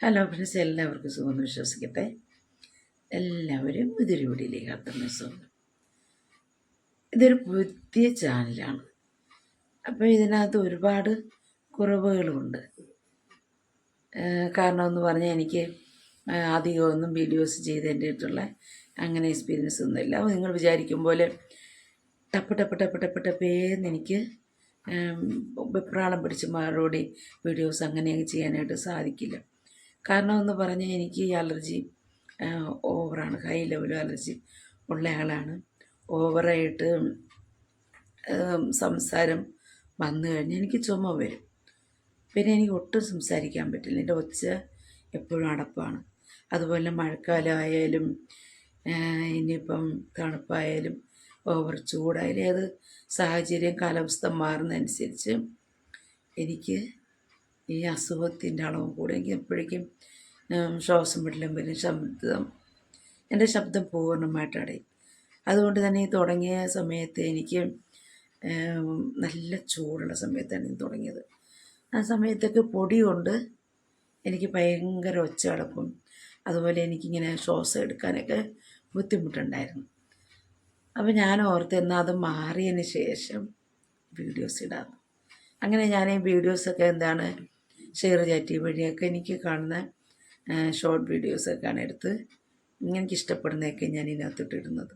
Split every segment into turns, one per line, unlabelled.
Hello friends എല്ലാവർക്കും സുഖമെന്ന് വിശ്വസിക്കട്ടെ. എല്ലാവരും ഇതൊരു വീഡിയോയിലേക്ക് കത്തുന്ന സുഖം ഇതൊരു പുതിയ ചാനലാണ്. അപ്പോൾ ഇതിനകത്ത് ഒരുപാട് കുറവുകളുമുണ്ട് കാരണം എന്ന് പറഞ്ഞാൽ എനിക്ക് അധികമൊന്നും വീഡിയോസ് ചെയ്തതിന്റെതായിട്ടുള്ള അങ്ങനെ എക്സ്പീരിയൻസ് ഒന്നുമില്ല അപ്പോൾ നിങ്ങൾ വിചാരിക്കും പോലെ ടപ്പ് ടപ്പ് ടപ്പ് ടപ്പ് ടപ്പേന്ന് എനിക്ക് വെപ്രാളം പിടിച്ച് മറുപടി വീഡിയോസ് അങ്ങനെയൊക്കെ ചെയ്യാനായിട്ട് സാധിക്കില്ല. കാരണം എന്ന് പറഞ്ഞാൽ എനിക്ക് ഈ അലർജി ഓവറാണ്. ഹൈ ലെവൽ അലർജി ഉള്ള ആളാണ്. ഓവറായിട്ട് സംസാരം വന്നു കഴിഞ്ഞാൽ എനിക്ക് ചുമ വരും. പിന്നെ എനിക്ക് ഒട്ടും സംസാരിക്കാൻ പറ്റില്ല. എന്റെ ഒച്ച എപ്പോഴും അടപ്പാണ്. അതുപോലെ മഴക്കാലമായാലും ഇനിയിപ്പം തണുപ്പായാലും ഓവർ ചൂടായാലും ഏത് സാഹചര്യം കാലാവസ്ഥ മാറുന്നതനുസരിച്ച് എനിക്ക് ഈ അസുഖത്തിന്റെ അളവ് കൂടെ എനിക്ക് എപ്പോഴേക്കും ശ്വാസം വിടലും വരും ശബ്ദം. എന്റെ ശബ്ദം പൂർണമായിട്ട് അടയും അതുകൊണ്ട് തന്നെ ഈ തുടങ്ങിയ സമയത്ത് എനിക്ക് നല്ല ചൂടുള്ള സമയത്താണ് ഇത് തുടങ്ങിയത്. ആ സമയത്തൊക്കെ പൊടി കൊണ്ട് എനിക്ക് ഭയങ്കര ഒച്ചയടപ്പും അതുപോലെ എനിക്കിങ്ങനെ ശ്വാസം എടുക്കാനൊക്കെ ബുദ്ധിമുട്ടുണ്ടായിരുന്നു. അപ്പോൾ ഞാൻ ഓർത്ത് എന്നാൽ അത് മാറിയതിന് ശേഷം വീഡിയോസ് ഇടാം അങ്ങനെ ഞാൻ ഈ വീഡിയോസൊക്കെ എന്താണ് ഷെയർ ചാറ്റി വഴിയൊക്കെ എനിക്ക് കാണുന്ന ഷോർട്ട് വീഡിയോസൊക്കെയാണ് എടുത്ത് എനിക്ക് ഇഷ്ടപ്പെടുന്നതൊക്കെ ഞാൻ ഇതിനകത്തിട്ടിടുന്നത്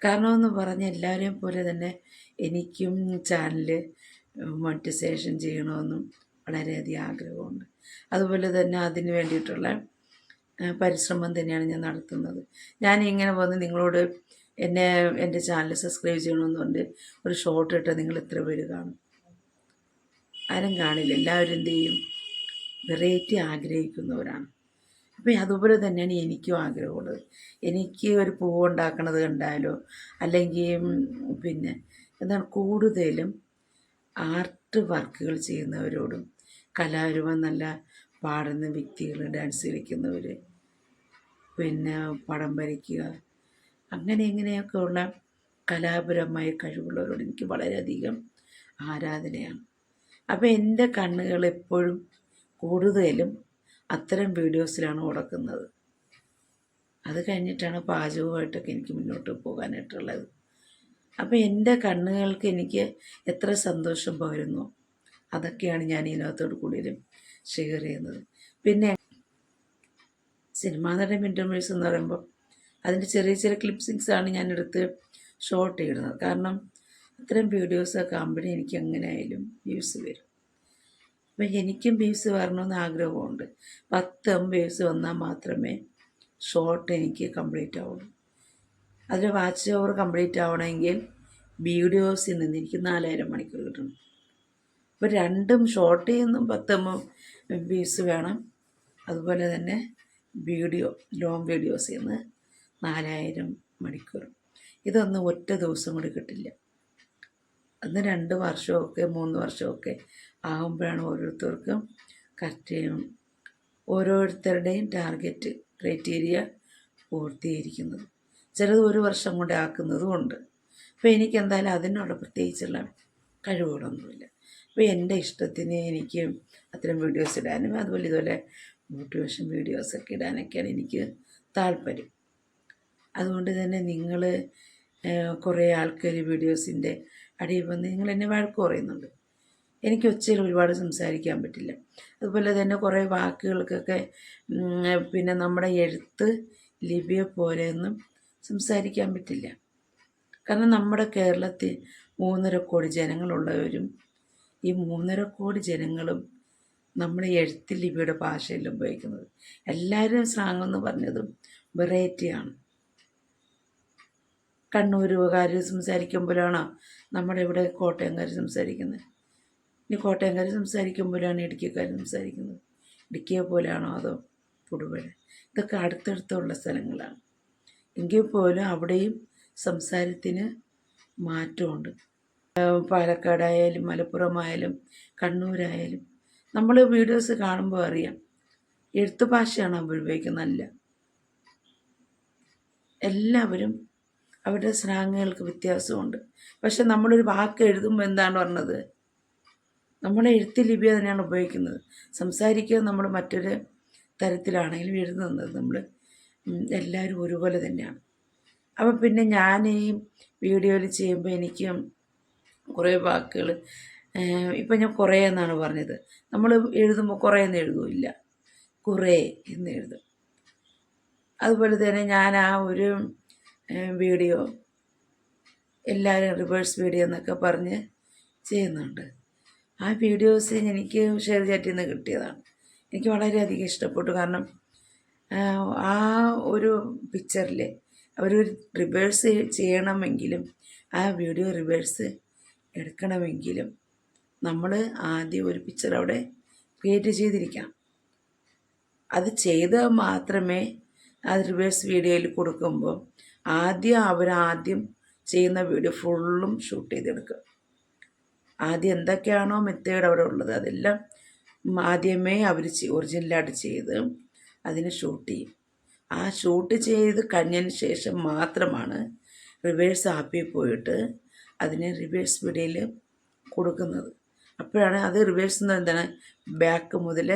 കാരണമെന്ന് പറഞ്ഞാൽ എല്ലാവരെയും പോലെ തന്നെ എനിക്കും ചാനൽ മോണിറ്റൈസേഷൻ ചെയ്യണമെന്നും വളരെയധികം ആഗ്രഹമുണ്ട്. അതുപോലെ തന്നെ അതിന് വേണ്ടിയിട്ടുള്ള പരിശ്രമം തന്നെയാണ് ഞാൻ നടത്തുന്നത്. ഞാൻ ഇങ്ങനെ വന്ന് നിങ്ങളോട് എന്നെ എന്റെ ചാനൽ സബ്സ്ക്രൈബ് ചെയ്യണമെന്നുണ്ട്. ഒരു ഷോർട്ട് ഇട്ട് നിങ്ങൾ എത്ര പേര് കാണും. ആരും കാണില്ല. എല്ലാവരും എന്ത് ചെയ്യും? വെറൈറ്റി ആഗ്രഹിക്കുന്നവരാണ്. അപ്പോൾ അതുപോലെ തന്നെയാണ് എനിക്കും ആഗ്രഹമുള്ളത്. എനിക്ക് ഒരു പൂവ് ഉണ്ടാക്കണത് കണ്ടാലോ? അല്ലെങ്കിൽ പിന്നെ എന്താണ് കൂടുതലും ആർട്ട് വർക്കുകൾ ചെയ്യുന്നവരോടും കലാരൂപം നല്ല പാടുന്ന വ്യക്തികൾ ഡാൻസ് കളിക്കുന്നവർ പിന്നെ പടം വരയ്ക്കുക അങ്ങനെ ഇങ്ങനെയൊക്കെ ഉള്ള കലാപരമായ കഴിവുള്ളവരോട് എനിക്ക് വളരെയധികം ആരാധനയാണ്. അപ്പോൾ എന്റെ കണ്ണുകൾ എപ്പോഴും കൂടുതലും അത്തരം വീഡിയോസിലാണ് ഉടക്കുന്നത് അത് കഴിഞ്ഞിട്ടാണ് പാചകമായിട്ടൊക്കെ എനിക്ക് മുന്നോട്ട് പോകാനായിട്ടുള്ളത്. അപ്പോൾ എന്റെ കണ്ണുകൾക്ക് എനിക്ക് എത്ര സന്തോഷം പകരുന്നു അതൊക്കെയാണ് ഞാൻ ഇതിനകത്തോട് കൂടുതലും ഷെയർ ചെയ്യുന്നത്. പിന്നെ സിനിമാ നടൻ ഇന്റർവ്യൂസ് എന്ന് പറയുമ്പോൾ അതിന്റെ ചെറിയ ചെറിയ ക്ലിപ്സിങ്സാണ് ഞാൻ എടുത്ത് ഷോർട്ട് ഇടുന്നത്. കാരണം അത്തരം വീഡിയോസൊക്കെ ആകുമ്പോഴേ എനിക്ക് എങ്ങനെ ആയാലും വ്യൂസ് വരും. അപ്പം എനിക്കും വ്യൂസ് വരണമെന്ന് ആഗ്രഹമുണ്ട്. പത്തും വ്യൂസ് വന്നാൽ മാത്രമേ ഷോർട്ട് എനിക്ക് കംപ്ലീറ്റ് ആവുള്ളൂ. അതിൽ വാച്ച് ഓവർ കംപ്ലീറ്റ് ആവണമെങ്കിൽ വീഡിയോസിൽ നിന്ന് എനിക്ക് നാലായിരം മണിക്കൂർ കിട്ടണം. അപ്പോൾ രണ്ടും ഷോർട്ട് ചെയ്യുന്നും പത്തും വ്യൂസ് വേണം. അതുപോലെ തന്നെ വീഡിയോ ലോങ് വീഡിയോസിൽ നിന്ന് നാലായിരം മണിക്കൂർ. ഇതൊന്നും ഒറ്റ ദിവസം കൂടി കിട്ടില്ല. അന്ന് രണ്ട് വർഷമൊക്കെ മൂന്ന് വർഷമൊക്കെ ആകുമ്പോഴാണ് ഓരോരുത്തർക്കും കറക്റ്റ് ഓരോരുത്തരുടെയും ടാർഗറ്റ് ക്രൈറ്റീരിയ പൂർത്തീകരിക്കുന്നത്. ചിലത് ഒരു വർഷം കൊണ്ട് ആക്കുന്നതും ഉണ്ട്. അപ്പോൾ എനിക്ക് എന്തായാലും അതിനുള്ള പ്രത്യേകിച്ചുള്ള കഴിവുകളൊന്നുമില്ല. അപ്പോൾ എന്റെ ഇഷ്ടത്തിന് എനിക്ക് അത്തരം വീഡിയോസ് ഇടാനും അതുപോലെ ഇതുപോലെ മോട്ടിവേഷൻ വീഡിയോസൊക്കെ ഇടാനൊക്കെയാണ് എനിക്ക് താല്പര്യം. അതുകൊണ്ട് തന്നെ നിങ്ങൾ കുറേ ആൾക്കാർ വീഡിയോസിന്റെ അടിയിൽ വന്ന് നിങ്ങൾ എന്നെ വഴക്ക് പറയുന്നുണ്ട്. എനിക്ക് ഒച്ചയിൽ ഒരുപാട് സംസാരിക്കാൻ പറ്റില്ല. അതുപോലെ തന്നെ കുറേ വാക്കുകൾക്കൊക്കെ പിന്നെ നമ്മുടെ എഴുത്ത് ലിപിയെ പോലെയൊന്നും സംസാരിക്കാൻ പറ്റില്ല. കാരണം നമ്മുടെ കേരളത്തിൽ മൂന്നര കോടി ജനങ്ങളുള്ളവരും ഈ മൂന്നര കോടി ജനങ്ങളും നമ്മുടെ എഴുത്ത് ലിപിയുടെ ഭാഷയിൽ ഉപയോഗിക്കുന്നത്. എല്ലാവരും സ്ലാങ് എന്ന് പറഞ്ഞതും വെറൈറ്റിയാണ്. കണ്ണൂരുകാർ സംസാരിക്കുമ്പോഴാണ് നമ്മുടെ ഇവിടെ കോട്ടയംകാർ സംസാരിക്കുന്നത്. ഇനി കോട്ടയംകാർ സംസാരിക്കുമ്പോഴാണ് ഇടുക്കിക്കാർ സംസാരിക്കുന്നത്. ഇടുക്കിയെ പോലെയാണോ അതോ പുടുപഴ ഇതൊക്കെ അടുത്തടുത്തുള്ള സ്ഥലങ്ങളാണ്. എങ്കിൽ പോലും അവിടെയും സംസാരത്തിന് മാറ്റമുണ്ട്. പാലക്കാടായാലും മലപ്പുറമായാലും കണ്ണൂരായാലും നമ്മൾ വീഡിയോസ് കാണുമ്പോൾ അറിയാം. എഴുത്തു ഭാഷയാണ് അവർ ഉപയോഗിക്കുന്നതല്ല എല്ലാവരും അവരുടെ സ്ലാങ്ങുകൾക്ക് വ്യത്യാസമുണ്ട്. പക്ഷെ നമ്മളൊരു വാക്ക് എഴുതുമ്പോൾ എന്താണ് പറഞ്ഞത്? നമ്മുടെ എഴുത്ത് ലിപി തന്നെയാണ് ഉപയോഗിക്കുന്നത്. സംസാരിക്കുക നമ്മൾ മറ്റൊരു തരത്തിലാണെങ്കിലും എഴുതുന്നത് നമ്മൾ എല്ലാവരും ഒരുപോലെ തന്നെയാണ്. അപ്പം പിന്നെ ഞാൻ ഈ വീഡിയോയിൽ ചെയ്യുമ്പോൾ എനിക്ക് കുറേ വാക്കുകൾ ഇപ്പം ഞാൻ കുറേ എന്നാണ് പറഞ്ഞത്. നമ്മൾ എഴുതുമ്പോൾ കുറേ എന്ന് എഴുതുമില്ല കുറേ എന്ന് എഴുതും. അതുപോലെ തന്നെ ഞാൻ ആ ഒരു വീഡിയോ എല്ലാവരും റിവേഴ്സ് വീഡിയോ എന്നൊക്കെ പറഞ്ഞ് ചെയ്യുന്നുണ്ട്. ആ വീഡിയോസ് എനിക്ക് ഷെയർ ചാറ്റിൽ നിന്ന് കിട്ടിയതാണ്. എനിക്ക് വളരെയധികം ഇഷ്ടപ്പെട്ടു. കാരണം ആ ഒരു പിക്ചറിൽ അവർ റിവേഴ്സ് ചെയ്യണമെങ്കിലും ആ വീഡിയോ റിവേഴ്സ് എടുക്കണമെങ്കിലും നമ്മൾ ആദ്യം ഒരു പിക്ചർ അവിടെ ക്രിയേറ്റ് ചെയ്തിരിക്കാം. അത് ചെയ്താൽ മാത്രമേ ആ റിവേഴ്സ് വീഡിയോയിൽ കൊടുക്കുമ്പോൾ ആദ്യം അവരാദ്യം ചെയ്യുന്ന വീഡിയോ ഫുള്ളും ഷൂട്ട് ചെയ്തെടുക്കുക. ആദ്യം എന്തൊക്കെയാണോ മെത്തേഡ് അവിടെ ഉള്ളത് അതെല്ലാം ആദ്യമേ അവർ ഒറിജിനലായിട്ട് ചെയ്ത് അതിന് ഷൂട്ട് ചെയ്യും. ആ ഷൂട്ട് ചെയ്ത് കഴിഞ്ഞതിന് ശേഷം മാത്രമാണ് റിവേഴ്സ് ആപ്പിൽ പോയിട്ട് അതിനെ റിവേഴ്സ് വീഡിയോയിൽ കൊടുക്കുന്നത്. അപ്പോഴാണ് അത് റിവേഴ്സ് എന്താണ് ബാക്ക് മുതൽ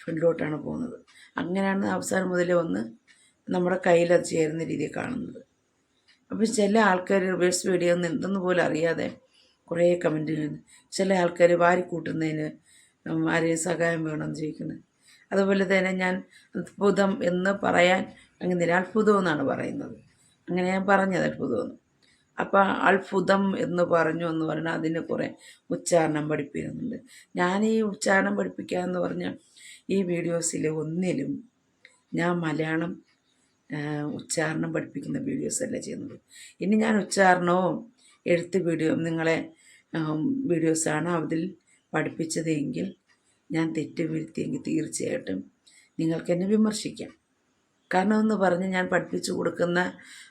ഫ്രണ്ടിലോട്ടാണ് പോകുന്നത്. അങ്ങനെയാണ് അവസാനം മുതലേ വന്ന് നമ്മുടെ കയ്യിൽ അത് ചേരുന്ന രീതിയിൽ കാണുന്നത്. അപ്പോൾ ചില ആൾക്കാർ റിവേഴ്സ് വീഡിയോ ഒന്നും എന്തെന്ന് പോലും അറിയാതെ കുറേ കമന്റ് ചില ആൾക്കാർ വാരിക്കൂട്ടുന്നതിന് ആരെയും സഹായം വേണമെന്ന് ചോദിക്കുന്നത് അതുപോലെ തന്നെ ഞാൻ അത്ഭുതം എന്ന് പറയാൻ അങ്ങനെ അത്ഭുതം എന്നാണ് പറയുന്നത്. അങ്ങനെ ഞാൻ പറഞ്ഞത് അത്ഭുതമെന്ന് അപ്പോൾ അത്ഭുതം എന്ന് പറഞ്ഞു എന്ന് പറഞ്ഞാൽ അതിന് കുറേ ഉച്ചാരണം പഠിപ്പിക്കുന്നുണ്ട്. ഞാൻ ഈ ഉച്ചാരണം പഠിപ്പിക്കുക എന്ന് പറഞ്ഞാൽ ഈ വീഡിയോസിൽ ഒന്നിലും ഞാൻ മലയാളം ഉച്ചാരണം പഠിപ്പിക്കുന്ന വീഡിയോസ് അല്ല ചെയ്യുന്നത്? ഇനി ഞാൻ ഉച്ചാരണവും എഴുത്ത് വീഡിയോ നിങ്ങളെ വീഡിയോസാണ് അതിൽ പഠിപ്പിച്ചതെങ്കിൽ ഞാൻ തെറ്റ് വീഴ്ത്തിയെങ്കിൽ തീർച്ചയായിട്ടും നിങ്ങൾക്ക് എന്നെ വിമർശിക്കാം. കാരണം എന്ന് പറഞ്ഞ് ഞാൻ പഠിപ്പിച്ചു കൊടുക്കുന്ന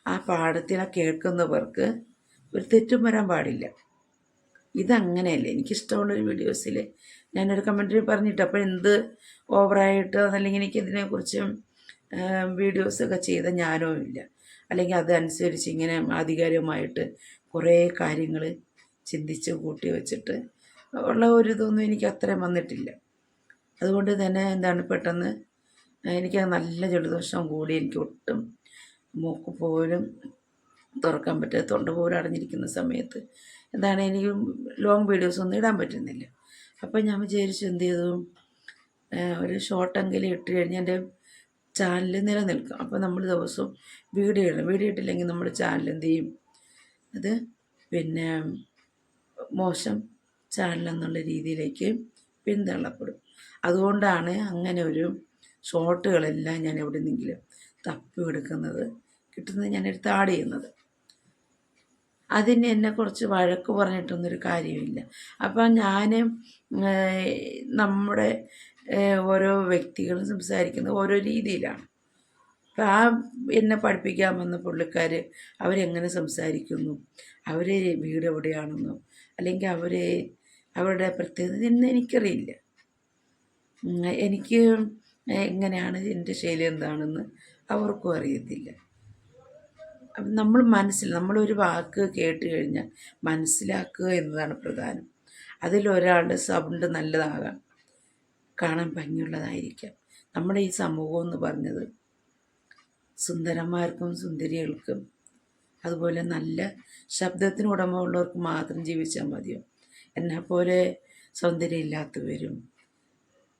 ആ പാഠത്തിനെ കേൾക്കുന്നവർക്ക് ഒരു തെറ്റും വരാൻ പാടില്ല. ഇതങ്ങനെയല്ല? എനിക്കിഷ്ടമുള്ളൊരു വീഡിയോസിൽ ഞാനൊരു കമന്റിൽ പറഞ്ഞിട്ട് അപ്പോൾ എന്ത് ഓവറായിട്ട് അതല്ലെങ്കിൽ എനിക്ക് ഇതിനെക്കുറിച്ച് വീഡിയോസൊക്കെ ചെയ്ത ഞാനോ ഇല്ല. അല്ലെങ്കിൽ അതനുസരിച്ച് ഇങ്ങനെ ആധികാരികമായിട്ട് കുറേ കാര്യങ്ങൾ ചിന്തിച്ച് കൂട്ടി വെച്ചിട്ട് ഉള്ള ഒരു ഇതൊന്നും എനിക്ക് അത്രയും വന്നിട്ടില്ല. അതുകൊണ്ട് തന്നെ എന്താണ് പെട്ടെന്ന് എനിക്ക് നല്ല ജലദോഷം കൂടി എനിക്ക് ഒട്ടും മൂക്ക് പോലും തുറക്കാൻ പറ്റാതെ തൊണ്ട പോലും അടഞ്ഞിരിക്കുന്ന സമയത്ത് എന്താണ് എനിക്ക് ലോങ് വീഡിയോസ് ഒന്നും ഇടാൻ പറ്റുന്നില്ല. അപ്പോൾ ഞാൻ വിചാരിച്ചു എന്ത് ചെയ്തു? ഒരു ഷോർട്ടെങ്കിലും ഇട്ട് കഴിഞ്ഞാൽ എന്റെ ചാനൽ നിലനിൽക്കും. അപ്പോൾ നമ്മൾ ദിവസവും വീഡിയോ ഇടണം. വീഡിയോ ഇട്ടില്ലെങ്കിൽ നമ്മൾ ചാനൽ എന്ത് ചെയ്യും? അത് പിന്നെ മോശം ചാനൽ എന്നുള്ള രീതിയിലേക്ക് പിന്തള്ളപ്പെടും. അതുകൊണ്ടാണ് അങ്ങനെ ഒരു ഷോട്ടുകളെല്ലാം ഞാൻ എവിടെ നിന്നെങ്കിലും തപ്പി എടുക്കുന്നത് കിട്ടുന്നത് ഞാൻ എടുത്ത് ആഡ് ചെയ്യുന്നത്. അതിന് എന്നെ കുറച്ച് വഴക്ക് പറഞ്ഞിട്ടൊന്നൊരു കാര്യമില്ല. അപ്പം ഞാൻ നമ്മുടെ ഓരോ വ്യക്തികൾ സംസാരിക്കുന്നത് ഓരോ രീതിയിലാണ്. അപ്പം ആ എന്നെ പഠിപ്പിക്കാൻ വന്ന പുള്ളിക്കാർ അവരെങ്ങനെ സംസാരിക്കുന്നു? അവരെ വീട് എവിടെയാണെന്നോ അല്ലെങ്കിൽ അവർ അവരുടെ പ്രത്യേകത എന്ന് എനിക്കറിയില്ല. എനിക്ക് എങ്ങനെയാണ് എന്റെ ശൈലി എന്താണെന്ന് അവർക്കും അറിയത്തില്ല. നമ്മൾ മനസ്സിൽ നമ്മളൊരു വാക്ക് കേട്ട് കഴിഞ്ഞാൽ മനസ്സിലാക്കുക എന്നതാണ് പ്രധാനം. അതിലൊരാളുടെ സൗണ്ട് നല്ലതാകാം. കാണാൻ ഭംഗിയുള്ളതായിരിക്കാം. നമ്മുടെ ഈ സമൂഹം എന്ന് പറഞ്ഞത് സുന്ദരന്മാർക്കും സുന്ദരികൾക്കും അതുപോലെ നല്ല ശബ്ദത്തിന് ഉടമയുള്ളവർക്ക് മാത്രം ജീവിച്ചാൽ മതിയോ? എന്നെപ്പോലെ സൗന്ദര്യമില്ലാത്തവരും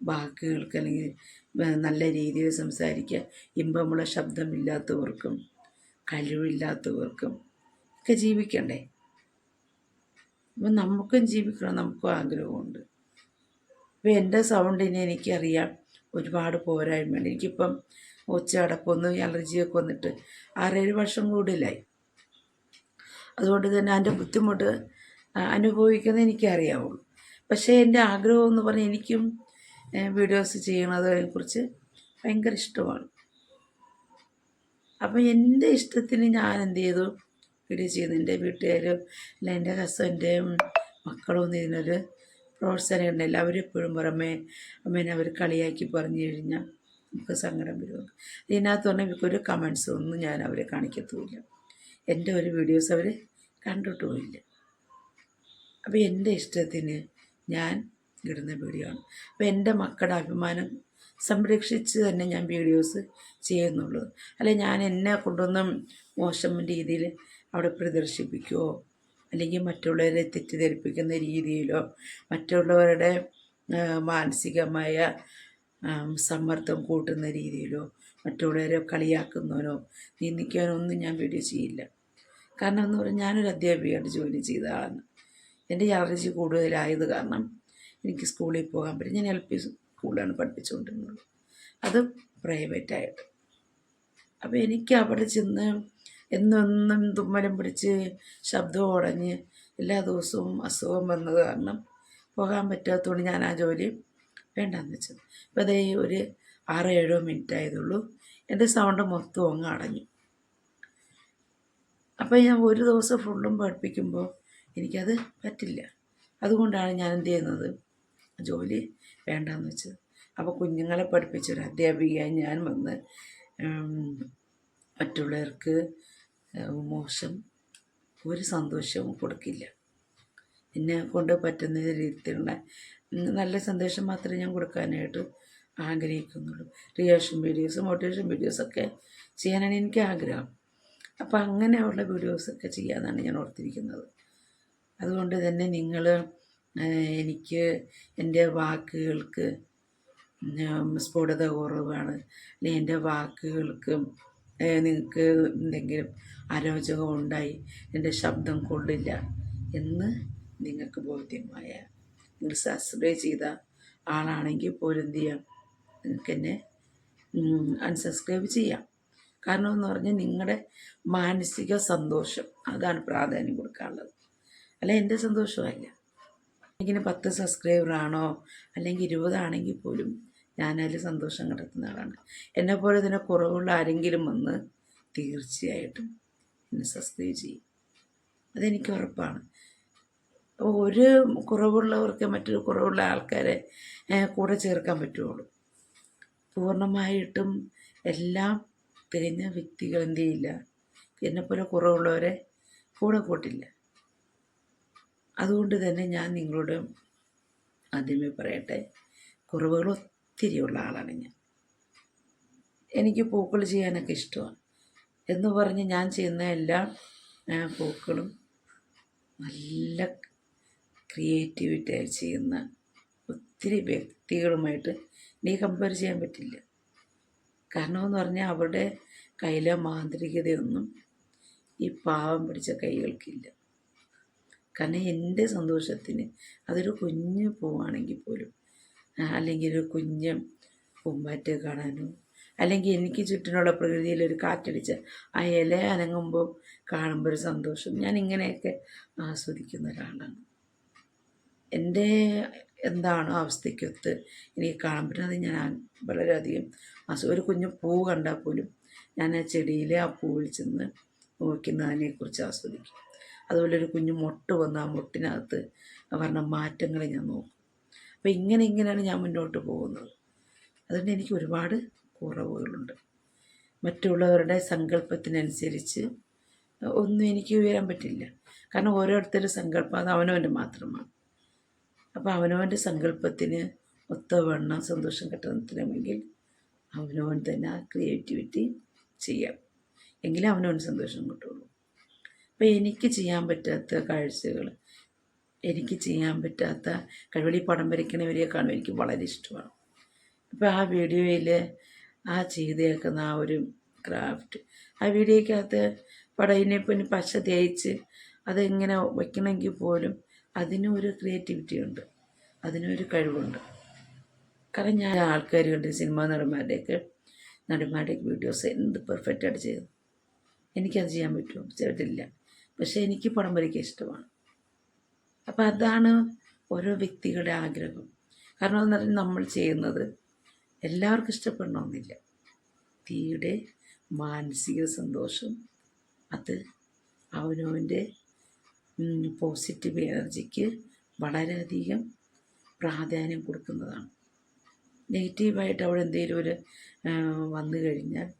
വാക്കുകൾക്ക് അല്ലെങ്കിൽ നല്ല രീതിയിൽ സംസാരിക്കാൻ ഇമ്പമുള്ള ശബ്ദമില്ലാത്തവർക്കും കഴിവില്ലാത്തവർക്കും ഒക്കെ ജീവിക്കണ്ടേ? അപ്പം നമുക്കും ജീവിക്കണം നമുക്കും ആഗ്രഹമുണ്ട്. ഇപ്പം എന്റെ സൗണ്ടിനെ എനിക്കറിയാം. ഒരുപാട് പോരായ്മയുണ്ട്. എനിക്കിപ്പം ഒച്ചയടപ്പൊന്ന് അലർജിയൊക്കെ വന്നിട്ട് ആറേഴ് വർഷം കൂടുതലായി. അതുകൊണ്ട് തന്നെ അതിന്റെ ബുദ്ധിമുട്ട് അനുഭവിക്കുന്നത് എനിക്കറിയാവുള്ളൂ. പക്ഷേ എന്റെ ആഗ്രഹം എന്ന് പറഞ്ഞാൽ എനിക്കും വീഡിയോസ് ചെയ്യണതിനെക്കുറിച്ച് ഭയങ്കര ഇഷ്ടമാണ്. അപ്പം എന്റെ ഇഷ്ടത്തിന് ഞാൻ എന്ത് ചെയ്തു? വീഡിയോ ചെയ്യുന്നു. എന്റെ വീട്ടുകാരും അല്ല എന്റെ ഹസ്ബൻഡും മക്കളൊന്നും ഇതിനൊരു പ്രോത്സാഹനം എല്ലാവരെപ്പോഴും പുറമേ അമ്മേനെ അവർ കളിയാക്കി പറഞ്ഞു കഴിഞ്ഞാൽ നമുക്ക് സങ്കടം വരും ഇതിനകത്ത് പറഞ്ഞാൽ ഇവർക്കൊരു കമൻസ് ഒന്നും ഞാൻ അവരെ കാണിക്കത്തുമില്ല. എന്റെ ഒരു വീഡിയോസ് അവർ കണ്ടിട്ടുമില്ല അപ്പോൾ എന്റെ ഇഷ്ടത്തിന് ഞാൻ ഇടുന്ന വീഡിയോ ആണ്. അപ്പോൾ എന്റെ മക്കളുടെ അഭിമാനം സംരക്ഷിച്ച് തന്നെ ഞാൻ വീഡിയോസ് ചെയ്യുന്നുള്ളൂ. അല്ലെ ഞാൻ എന്നെ കൊണ്ടൊന്നും മോശം രീതിയിൽ അവിടെ പ്രദർശിപ്പിക്കുകയോ അല്ലെങ്കിൽ മറ്റുള്ളവരെ തെറ്റിദ്ധരിപ്പിക്കുന്ന രീതിയിലോ മറ്റുള്ളവരുടെ മാനസികമായ സമ്മർദ്ദം കൂട്ടുന്ന രീതിയിലോ മറ്റുള്ളവരെ കളിയാക്കുന്നവനോ നിന്ദിക്കാനോ ഒന്നും ഞാൻ വീഡിയോ ചെയ്യില്ല. കാരണം എന്ന് പറഞ്ഞാൽ ഞാനൊരു അധ്യാപികയായിട്ട് ജോലി ചെയ്ത ആളാണ് എന്റെ ചാർജ് കൂടുതലായത് കാരണം എനിക്ക് സ്കൂളിൽ പോകാൻ പറ്റും. ഞാൻ എൽ പി സ്കൂളിലാണ് പഠിപ്പിച്ചുകൊണ്ടിരുന്നത്. അത് പ്രൈവറ്റായിട്ട്. അപ്പോൾ എനിക്ക് അവിടെ ചെന്ന് എന്നെന്നും തുമ്മലും പിടിച്ച് ശബ്ദം ഉടഞ്ഞ് എല്ലാ ദിവസവും അസുഖം വന്നത് കാരണം പോകാൻ പറ്റാത്തതുകൊണ്ട് ഞാൻ ആ ജോലി വേണ്ടാന്ന് വെച്ചത്. അപ്പോൾ അതേ ഒരു ആറോ ഏഴോ മിനിറ്റ് ആയതുള്ളൂ. എന്റെ സൗണ്ട് മൊത്തം അങ്ങ് അടഞ്ഞു. അപ്പോൾ ഞാൻ ഒരു ദിവസം ഫുള്ളും പഠിപ്പിക്കുമ്പോൾ എനിക്കത് പറ്റില്ല. അതുകൊണ്ടാണ് ഞാൻ എന്ത് ചെയ്യുന്നത്? ജോലി വേണ്ടാന്ന് വെച്ചത്. അപ്പോൾ കുഞ്ഞുങ്ങളെ പഠിപ്പിച്ചൊരു അധ്യാപികയായി ഞാൻ വന്ന് മറ്റുള്ളവർക്ക് മോശം ഒരു സന്തോഷവും കൊടുക്കില്ല. എന്നെ കൊണ്ട് പറ്റുന്ന രീതിയിലുള്ള നല്ല സന്ദേശം മാത്രമേ ഞാൻ കൊടുക്കാനായിട്ട് ആഗ്രഹിക്കുന്നുള്ളൂ. റിയാക്ഷൻ വീഡിയോസ് മോട്ടിവേഷൻ വീഡിയോസൊക്കെ ചെയ്യാനാണ് എനിക്ക് ആഗ്രഹം. അപ്പോൾ അങ്ങനെയുള്ള വീഡിയോസൊക്കെ ചെയ്യാമെന്നാണ് ഞാൻ ഓർത്തിരിക്കുന്നത്. അതുകൊണ്ട് തന്നെ നിങ്ങൾ എനിക്ക് എന്റെ വാക്കുകൾക്ക് സ്ഫുടത കുറവാണ്. അല്ലെങ്കിൽ എന്റെ വാക്കുകൾക്ക് നിങ്ങൾക്ക് എന്തെങ്കിലും അരോചകം ഉണ്ടായി എന്റെ ശബ്ദം കൊള്ളില്ല എന്ന് നിങ്ങൾക്ക് ബോധ്യമായ നിങ്ങൾ സബ്സ്ക്രൈബ് ചെയ്ത ആളാണെങ്കിൽ പോലും എന്ത് ചെയ്യാം? നിങ്ങൾക്ക് എന്നെ അൺസബ്സ്ക്രൈബ് ചെയ്യാം. കാരണം എന്ന് പറഞ്ഞാൽ നിങ്ങളുടെ മാനസിക സന്തോഷം അതാണ് പ്രാധാന്യം കൊടുക്കാനുള്ളത്. അല്ല എന്റെ സന്തോഷമല്ല. ഇങ്ങനെ പത്ത് സബ്സ്ക്രൈബറാണോ അല്ലെങ്കിൽ ഇരുപതാണെങ്കിൽ പോലും ഞാനതിൽ സന്തോഷം കണ്ടെത്തുന്ന ആളാണ്. എന്നെപ്പോലെ ഇതിനെ കുറവുള്ള ആരെങ്കിലും വന്ന് തീർച്ചയായിട്ടും എന്നെ സബ്സ്ക്രൈബ് ചെയ്യും. അതെനിക്ക് ഉറപ്പാണ്. ഒരു കുറവുള്ളവർക്ക് മറ്റൊരു കുറവുള്ള ആൾക്കാരെ കൂടെ ചേർക്കാൻ പറ്റുള്ളൂ പൂർണമായിട്ടും എല്ലാം തിരിഞ്ഞ വ്യക്തികൾ എന്ത് ചെയ്യില്ല എന്നെപ്പോലെ കുറവുള്ളവരെ കൂടെ കൂട്ടില്ല. അതുകൊണ്ട് തന്നെ ഞാൻ നിങ്ങളോട് ആദ്യമേ പറയട്ടെ കുറവുകൾ ഒത്തിരിയുള്ള ആളാണ് ഞാൻ. എനിക്ക് പൂക്കൾ ചെയ്യാനൊക്കെ ഇഷ്ടമാണ്. എന്ന് പറഞ്ഞ് ഞാൻ ചെയ്യുന്ന എല്ലാ പൂക്കളും നല്ല ക്രിയേറ്റിവിറ്റിയായി ചെയ്യുന്ന ഒത്തിരി വ്യക്തികളുമായിട്ട് നീ കമ്പയർ ചെയ്യാൻ പറ്റില്ല. കാരണമെന്ന് പറഞ്ഞാൽ അവരുടെ കയ്യിലെ മാന്ത്രികതയൊന്നും ഈ പാവം പിടിച്ച കൈകൾക്കില്ല. കാരണം എന്റെ സന്തോഷത്തിന് അതൊരു കുഞ്ഞു പൂവാണെങ്കിൽ പോലും അല്ലെങ്കിൽ ഒരു കുഞ്ഞ് പൂമ്പാറ്റ കാണാനോ അല്ലെങ്കിൽ എനിക്ക് ചുറ്റിനുള്ള പ്രകൃതിയിൽ ഒരു കാറ്റടിച്ച് ആ ഇല അനങ്ങുമ്പോൾ കാണുമ്പോൾ ഒരു സന്തോഷം. ഞാൻ ഇങ്ങനെയൊക്കെ ആസ്വദിക്കുന്ന ഒരാളാണ്. എന്റെ എന്താണോ അവസ്ഥയ്ക്കൊത്ത് എനിക്ക് കാണാൻ പറ്റുന്നത് ഞാൻ വളരെയധികം ആസ്വ ഒരു കുഞ്ഞു പൂ കണ്ടാൽ പോലും ഞാൻ ആ ചെടിയിലെ ആ പൂവിൽ ചെന്ന് നോക്കുന്നതിനെക്കുറിച്ച് ആസ്വദിക്കും. അതുപോലെ ഒരു കുഞ്ഞു മൊട്ട് വന്ന് ആ മൊട്ടിനകത്ത് പറഞ്ഞ മാറ്റങ്ങളെ ഞാൻ നോക്കും. അപ്പോൾ ഇങ്ങനെ ഇങ്ങനെയാണ് ഞാൻ മുന്നോട്ട് പോകുന്നത്. അതുകൊണ്ട് എനിക്ക് ഒരുപാട് കുറവുകളുണ്ട്. മറ്റുള്ളവരുടെ സങ്കല്പത്തിനനുസരിച്ച് ഒന്നും എനിക്ക് ഉയരാൻ പറ്റില്ല. കാരണം ഓരോരുത്തരുടെ സങ്കല്പം അത് അവനവന്റെ മാത്രമാണ്. അപ്പോൾ അവനവന്റെ സങ്കല്പത്തിന് ഒത്തവണ്ണം സന്തോഷം കിട്ടണമെങ്കിൽ അവനവൻ തന്നെ ആ ക്രിയേറ്റിവിറ്റി ചെയ്യാം. എങ്കിലേ അവനവൻ സന്തോഷം കിട്ടുള്ളൂ. അപ്പോൾ എനിക്ക് ചെയ്യാൻ പറ്റാത്ത കാഴ്ചകൾ എനിക്ക് ചെയ്യാൻ പറ്റാത്ത കഴിവളി പടം വരയ്ക്കണവരെ കാണുമ്പോൾ എനിക്ക് വളരെ ഇഷ്ടമാണ്. അപ്പോൾ ആ വീഡിയോയിൽ ആ ചെയ്തേക്കുന്ന ആ ഒരു ക്രാഫ്റ്റ് ആ വീഡിയോയ്ക്കകത്ത് പടയിനെ പിന്നെ പശ തേച്ച് അതെങ്ങനെ വയ്ക്കണമെങ്കിൽ പോലും അതിനും ഒരു ക്രിയേറ്റിവിറ്റി ഉണ്ട്. അതിനൊരു കഴിവുണ്ട്. കാരണം ഞാൻ ആൾക്കാർ കണ്ട് സിനിമാ നടന്മാരുടെയൊക്കെ നടന്മാരുടെയൊക്കെ വീഡിയോസ് എന്ത് പെർഫെക്റ്റായിട്ട് ചെയ്തു. എനിക്കത് ചെയ്യാൻ പറ്റുമോ? ചെയ്തിട്ടില്ല. പക്ഷേ എനിക്ക് പടം വരയ്ക്കാൻ ഇഷ്ടമാണ്. അപ്പോൾ അതാണ് ഓരോ വ്യക്തികളുടെ ആഗ്രഹം. കാരണം എന്ന് പറഞ്ഞാൽ നമ്മൾ ചെയ്യുന്നത് എല്ലാവർക്കും ഇഷ്ടപ്പെടണമെന്നില്ല. തീയുടെ മാനസിക സന്തോഷം അത് അവനവന്റെ പോസിറ്റീവ് എനർജിക്ക് വളരെയധികം പ്രാധാന്യം കൊടുക്കുന്നതാണ്. നെഗറ്റീവായിട്ട് അവിടെ എന്തെങ്കിലും ഒരു വന്നു കഴിഞ്ഞാൽ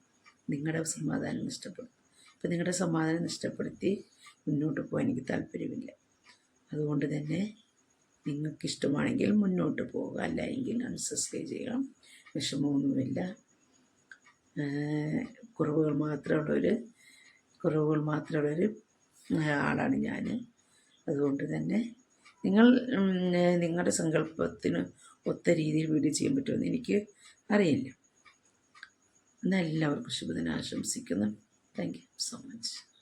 നിങ്ങളുടെ സമാധാനം നഷ്ടപ്പെടും. അപ്പം നിങ്ങളുടെ സമാധാനം നഷ്ടപ്പെടുത്തി മുന്നോട്ട് പോകാൻ എനിക്ക് താല്പര്യമില്ല. അതുകൊണ്ട് തന്നെ നിങ്ങൾക്കിഷ്ടമാണെങ്കിൽ മുന്നോട്ട് പോവുക. അല്ലെങ്കിൽ അൺസബ്സ്ക്രൈബ് ചെയ്യാം വിഷമമൊന്നുമില്ല. കുറവുകൾ മാത്രമുള്ളൊരു കുറവുകൾ മാത്രമുള്ളൊരു ആളാണ് ഞാൻ. അതുകൊണ്ട് തന്നെ നിങ്ങൾ നിങ്ങളുടെ സങ്കല്പത്തിന് ഒത്ത രീതിയിൽ വീഡിയോ ചെയ്യാൻ പറ്റുമെന്ന് എനിക്ക് അറിയില്ല. എന്നാൽ എല്ലാവർക്കും ശുഭദിനം ആശംസിക്കുന്നു. Thank you so much